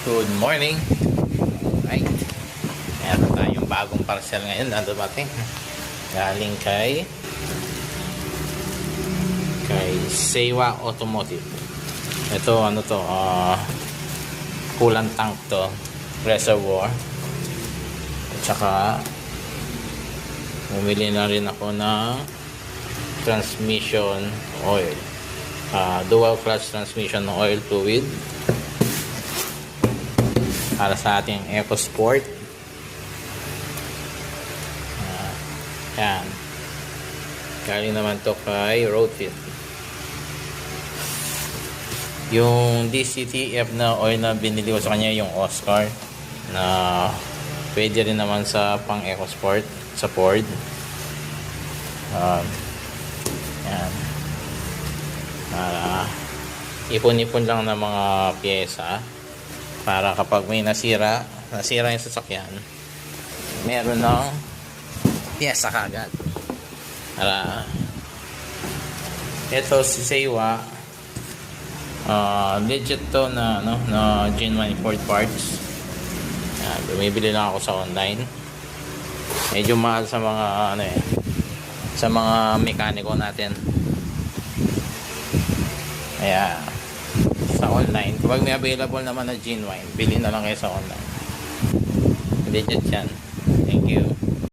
Good morning. Right. Meron tayong bagong parcel ngayon na dumating. Galing kay kay Sewa Automotive. Ito ano to, ah coolant tank to, reservoir. At saka bumili na rin ako ng transmission oil. Ah, dual clutch transmission oil fluid para sa ating EcoSport. Ah, yan. Galing naman to kay Roadfit. Yung DCTF na oil na binili ko sa kanya yung Oscar na pwede rin naman sa pang EcoSport sa Ford. Um, yan. Para ipon-ipon lang ng mga pyesa para kapag may nasira, nasira yung sasakyan, meron ng pyesa kagad. Para ito si Seiwa uh, legit to na no na genuine Ford parts. Yan, bumibili lang ako sa online. Medyo mahal sa mga ano eh sa mga mekaniko natin. Kaya online. Kapag may available naman na genuine, bili na lang kayo sa online. Legit yan.